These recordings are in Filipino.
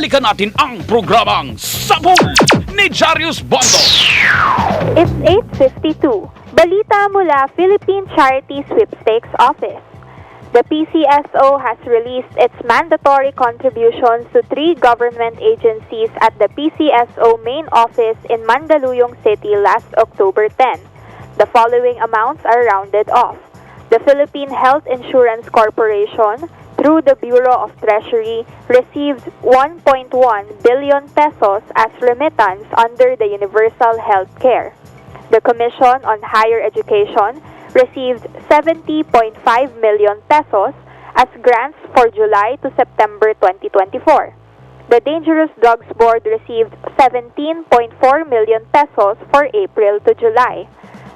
balikan natin ang programang Sabong ni Jarius Bondo. It's 8.52. Balita mula Philippine Charity Sweepstakes Office. The PCSO has released its mandatory contributions to three government agencies at the PCSO main office in Mandaluyong City last October 10. The following amounts are rounded off. The Philippine Health Insurance Corporation, through the Bureau of Treasury, received 1.1 billion pesos as remittance under the Universal Health Care. The Commission on Higher Education received 70.5 million pesos as grants for July to September 2024. The Dangerous Drugs Board received 17.4 million pesos for April to July.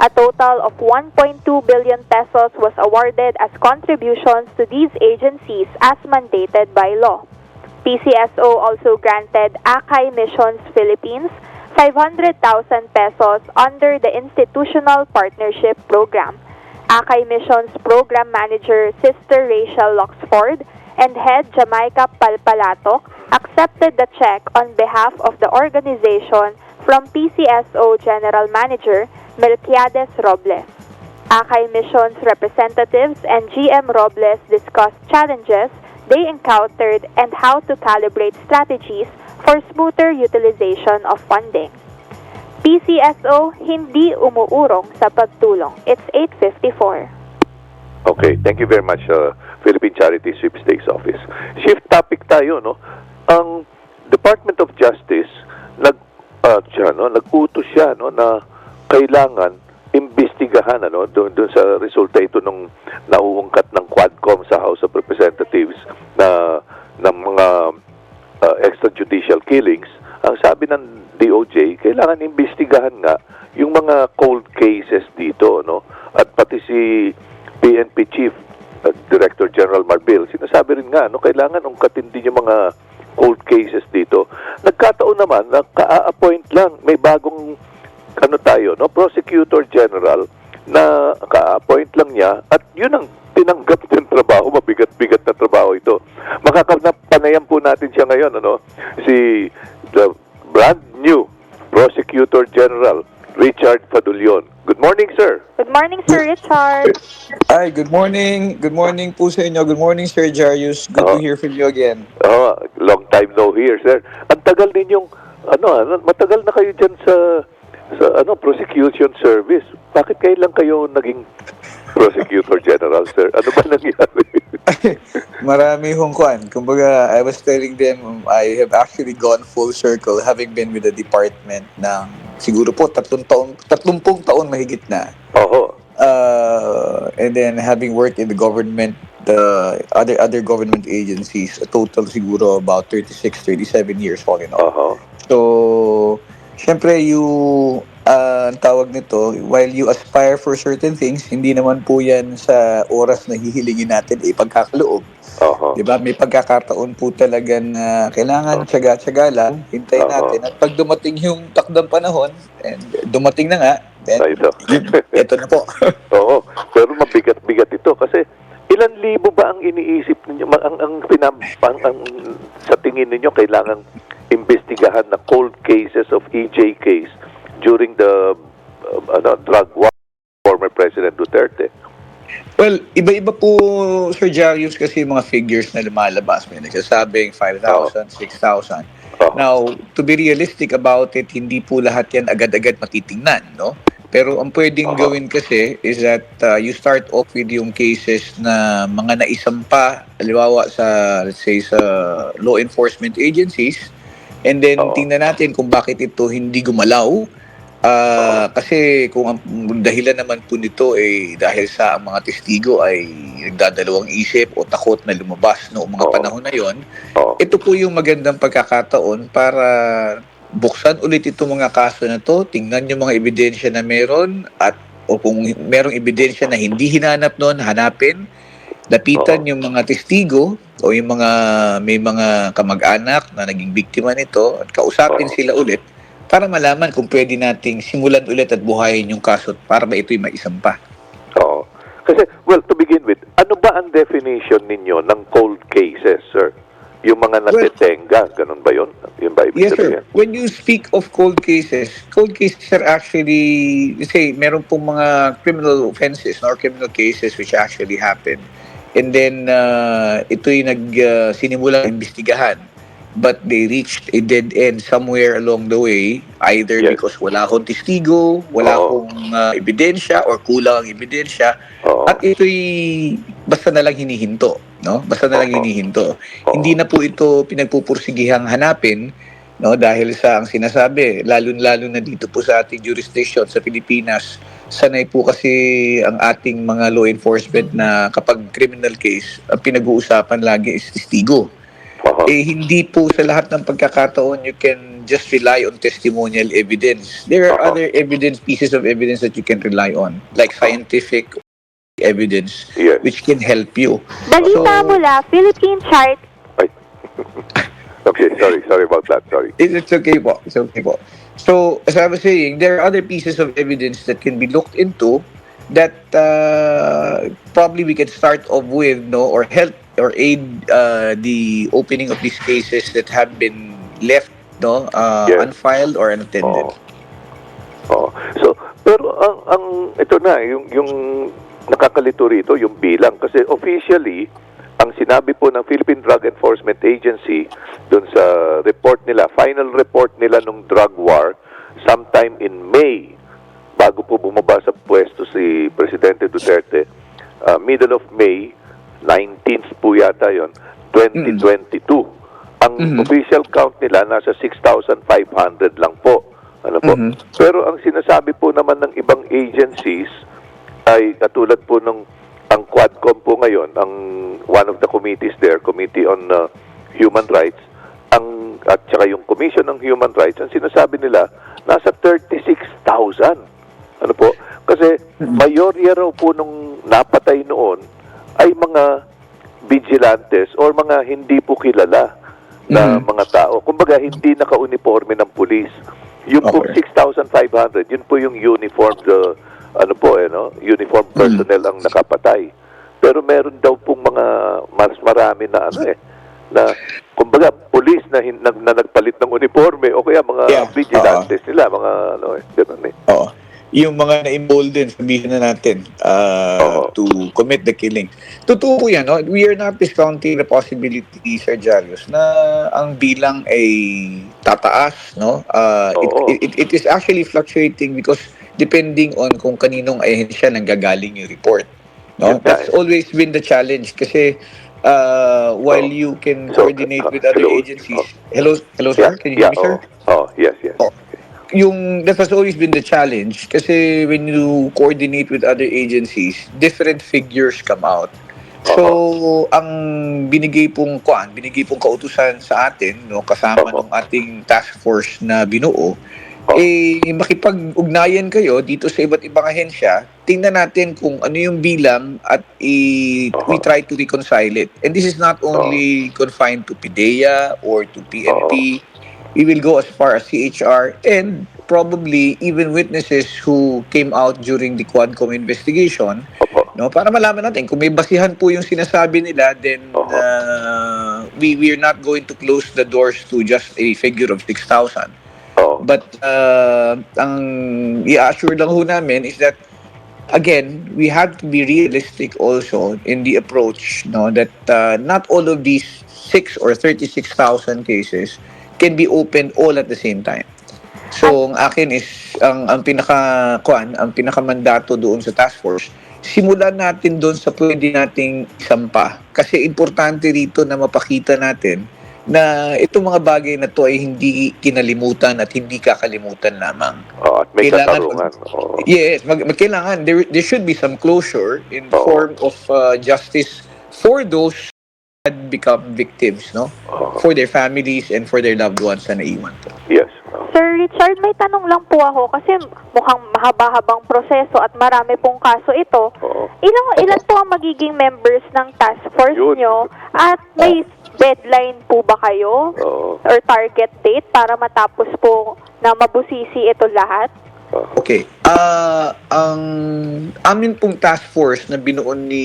A total of 1.2 billion pesos was awarded as contributions to these agencies as mandated by law. PCSO also granted Akay Missions Philippines 500,000 pesos under the Institutional Partnership Program. Akay Missions Program Manager Sister Rachel Loxford and Head Jamaica Palpalatok accepted the check on behalf of the organization from PCSO General Manager Melquiades Robles. Akay Missions representatives and GM Robles discussed challenges they encountered and how to calibrate strategies for smoother utilization of funding. PCSO hindi umuurong sa pagtulong. It's 854. Okay, thank you very much, uh, Philippine Charity Sweepstakes Office. Shift topic tayo, no? Ang Department of Justice, nag, uh, siya, no? nag-utos siya no, na kailangan imbestigahan ano doon doon sa resulta ito nung nauungkat ng Quadcom sa House of Representatives na ng mga uh, extrajudicial killings. Ang sabi ng DOJ kailangan imbestigahan nga yung mga cold cases dito no at pati si PNP Chief uh, Director General Marbil sinasabi rin nga no kailangan ungkatin din yung mga cold cases dito. Nagkataon naman na ka-appoint lang may bagong ano tayo, no? Prosecutor General na ka-appoint lang niya at yun ang tinanggap ng trabaho, mabigat-bigat na trabaho ito. Makakapanayan po natin siya ngayon, ano? Si the brand new Prosecutor General Richard Fadulion. Good morning, sir. Good morning, Sir Richard. Hi, good morning. Good morning po sa inyo. Good morning, Sir Jarius. Good Oh. to hear from you again. Oh, long time no here, sir. Ang tagal ninyong ano, ano, matagal na kayo diyan sa sa ano, prosecution service. Bakit kailan kayo naging prosecutor general, sir? Ano ba nangyari? Marami hong kwan. Kumbaga, I was telling them, I have actually gone full circle having been with the department ng siguro po tatlong taon, tatlumpung taon mahigit na. Oho. Uh, and then having worked in the government, the other other government agencies, a total siguro about 36, 37 years all in all. Oho. So, syempre, you, ang tawag nito, while you aspire for certain things, hindi naman po yan sa oras na hihilingin natin eh, pagkakaloob. Oho. Di ba? May pagkakataon po talaga na kailangan tsaga-tsaga lang, hintayin Oo. natin. At pag dumating yung takdang panahon, and dumating na nga, then, ito. na po. Oo. Pero mabigat-bigat ito kasi ilan libo ba ang iniisip ninyo ang ang, pinam, ang, ang sa tingin ninyo kailangan imbestigahan na cold cases of EJ case during the uh, ano, drug war former President Duterte. Well, iba-iba po, Sir Jarius, kasi mga figures na lumalabas. May nagsasabing 5,000, 6,000. Now, to be realistic about it, hindi po lahat yan agad-agad matitingnan, no? Pero ang pwedeng Oo. gawin kasi is that uh, you start off with yung cases na mga naisampa, halimbawa sa, let's say, sa law enforcement agencies, and then Oo. tingnan natin kung bakit ito hindi gumalaw. Ah, kasi kung ang dahilan naman po nito ay dahil sa ang mga testigo ay nagdadalawang isip o takot na lumabas noong mga Oo. panahon na yon, Oo. ito po yung magandang pagkakataon para buksan ulit itong mga kaso na to, tingnan yung mga ebidensya na meron at o kung merong ebidensya na hindi hinanap noon, hanapin, lapitan yung mga testigo o yung mga may mga kamag-anak na naging biktima nito at kausapin sila ulit para malaman kung pwede nating simulan ulit at buhayin yung kaso para ba ito'y maisampa. Oo. Kasi well to begin with, ano ba ang definition ninyo ng cold cases, sir? yung mga natetenga, ganun ba yun? Yun ba Yes, sir. When you speak of cold cases, cold cases are actually, say, meron pong mga criminal offenses or criminal cases which actually happen. And then, uh, ito'y nag, uh, sinimulang imbestigahan. But they reached a dead end somewhere along the way, either Yes. because wala akong testigo, wala Oo. akong uh, ebidensya, or kulang ang ebidensya. Oo. At ito'y basta na lang hinihinto, no? Basta na lang Oo. hinihinto. Oo. Hindi na po ito pinagpupursigihang hanapin, no? Dahil sa ang sinasabi, lalo-lalo na dito po sa ating jurisdiction sa Pilipinas, sanay po kasi ang ating mga law enforcement na kapag criminal case, ang pinag-uusapan lagi is testigo. Oo. Eh, hindi po sa lahat ng pagkakataon you can just rely on testimonial evidence. There are Oo. other evidence, pieces of evidence that you can rely on, like scientific evidence, Yes. which can help you. Balita So- mula Philippine Chart Ay. okay, sorry. Sorry about that. Sorry. It- It's okay po. It's okay po. So, as I was saying, there are other pieces of evidence that can be looked into that uh, probably we can start off with, no, or help or aid uh, the opening of these cases that have been left, no, uh, Yes. unfiled or unattended. Oo. Oo. So, pero ang, ang ito na, yung, yung nakakalito rito, yung bilang. Kasi officially, ang sinabi po ng Philippine Drug Enforcement Agency dun sa report nila, final report nila nung drug war, sometime in May, bago po bumaba sa pwesto si Presidente Duterte, uh, middle of May, 19th po yata yon 2022. Ang Mhm. official count nila nasa 6,500 lang po. Ano po? Mhm. Pero ang sinasabi po naman ng ibang agencies ay katulad po ng ang Quadcom po ngayon, ang one of the committees there, Committee on uh, Human Rights, ang at saka yung Commission on Human Rights, ang sinasabi nila nasa 36,000. Ano po? Kasi mayorya raw po nung napatay noon ay mga vigilantes or mga hindi po kilala na Mhm. mga tao. Kumbaga, hindi naka-uniforme ng pulis. Yung po Okay. 6,500, yun po yung uniformed, uh, ano po eh, no? Uniformed personnel ang nakapatay. Pero meron daw pong mga mas marami na ano eh, na kumbaga pulis na, hin- na, na nagpalit ng uniforme o kaya mga Yeah. vigilantes nila, mga ano eh, ganun eh. Oo. Yung mga na-embolden, sabihin na natin, uh, to commit the killing. Totoo po yan, no? We are not discounting the possibility, Sir Jarius, na ang bilang ay tataas, no? Uh, it, it, it is actually fluctuating because depending on kung kaninong ahensya nanggagaling yung report. No? That's always been the challenge kasi uh, while Oo. you can So, coordinate uh, with other hello. agencies. Hello, hello sir? Can you hear me, sir? Oh, oh, yes, yes. Oh. Yung that has always been the challenge kasi when you coordinate with other agencies, different figures come out. So, ang binigay pong kuan, binigay pong kautusan sa atin, no, kasama Oo. ng ating task force na binuo, Oo. eh makipag-ugnayan kayo dito sa iba't ibang ahensya, tingnan natin kung ano yung bilang at i- we try to reconcile it. And this is not only confined to PIDEA or to PNP. We will go as far as CHR and probably even witnesses who came out during the Quadcom investigation Opo. no para malaman natin kung may basihan po yung sinasabi nila then uh, we we are not going to close the doors to just a figure of 6,000 Oh. but uh, ang i-assure lang ho namin is that again, we have to be realistic also in the approach no that uh, not all of these 6 or 36,000 cases can be opened all at the same time. So, ang akin is ang ang pinaka kuan, ang pinakamandato doon sa task force, simulan natin doon sa pwede nating isampa. Kasi importante rito na mapakita natin na itong mga bagay na to ay hindi kinalimutan at hindi kakalimutan lamang. Oh, at may Kailangan- katarungan. Oh. Yes, mag, mag kailangan there there should be some closure in Oo. form of uh, justice for those become victims, no? Oh. For their families and for their loved ones na naiwan po. Yes. Sir Richard, may tanong lang po ako kasi mukhang mahaba-habang proseso at marami pong kaso ito. Oo. Ilang ilan po ang magiging members ng task force Yun. nyo at may deadline po ba kayo Oo. or target date para matapos po na mabusisi ito lahat? Okay. Ah, ang amin pong task force na binuo ni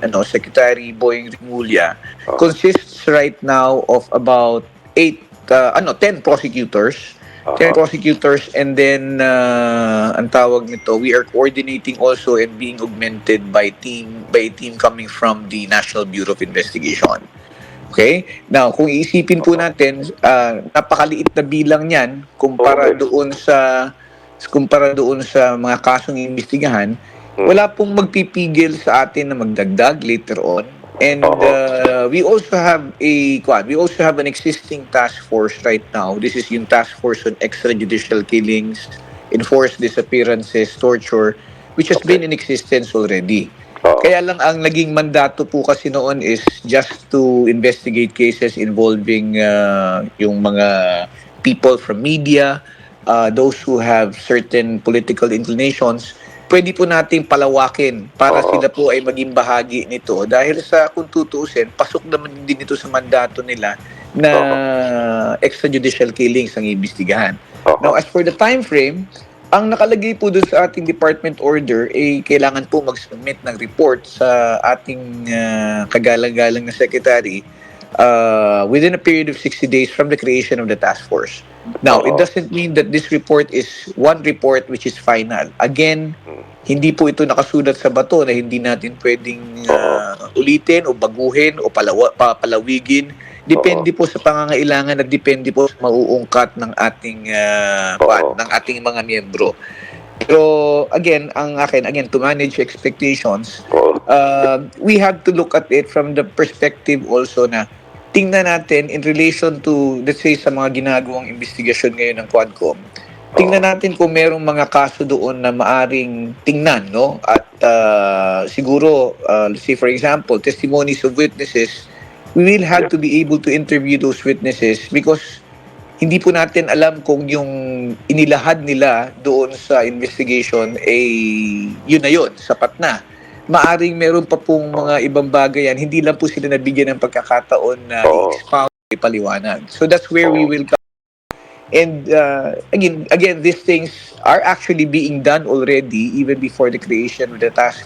ano Secretary Boying Rimulya Oh. consists right now of about eight, uh, ano, 10 prosecutors. 10 Aha. prosecutors and then uh, ang tawag nito, we are coordinating also and being augmented by team by team coming from the National Bureau of Investigation. Okay? Now, kung iisipin po natin, uh, napakaliit na bilang niyan kumpara Okay. doon sa kumpara doon sa mga kasong iimbestigahan, Hmm. wala pong magpipigil sa atin na magdagdag later on. And uh, we also have a quad, we also have an existing task force right now. This is yung task force on extrajudicial killings, enforced disappearances, torture, which has Okay. been in existence already. Kaya lang ang naging mandato po kasi noon is just to investigate cases involving uh, yung mga people from media, uh, those who have certain political inclinations, pwede po nating palawakin para Oo. sila po ay maging bahagi nito. Dahil sa kung tutuusin, pasok naman din ito sa mandato nila na extrajudicial killings ang iimbestigahan. Oo. Now, as for the time frame, ang nakalagay po doon sa ating department order ay kailangan po mag-submit ng report sa ating ah, kagalang-galang na secretary uh, within a period of 60 days from the creation of the task force. Now, it doesn't mean that this report is one report which is final. Again, hindi po ito nakasulat sa bato na hindi natin pwedeng ah, ulitin o baguhin o palawa, papalawigin. Depende po sa pangangailangan at depende po sa mauungkat ng ating kuwan, ng ating mga miyembro. Pero again, ang akin, again, to manage expectations, Oo. uh, we have to look at it from the perspective also na tingnan natin in relation to, let's say, sa mga ginagawang investigasyon ngayon ng Quadcom, tingnan natin kung merong mga kaso doon na maaring tingnan, no? At uh, siguro, uh, let's say for example, testimonies of witnesses, we will have to be able to interview those witnesses because hindi po natin alam kung yung inilahad nila doon sa investigation ay yun na yun, sapat na. Maaring meron pa pong mga ibang bagay yan, hindi lang po sila nabigyan ng pagkakataon na Oo. i-expound, ipaliwanag. So that's where we will come. And uh, again, again, these things are actually being done already even before the creation of the task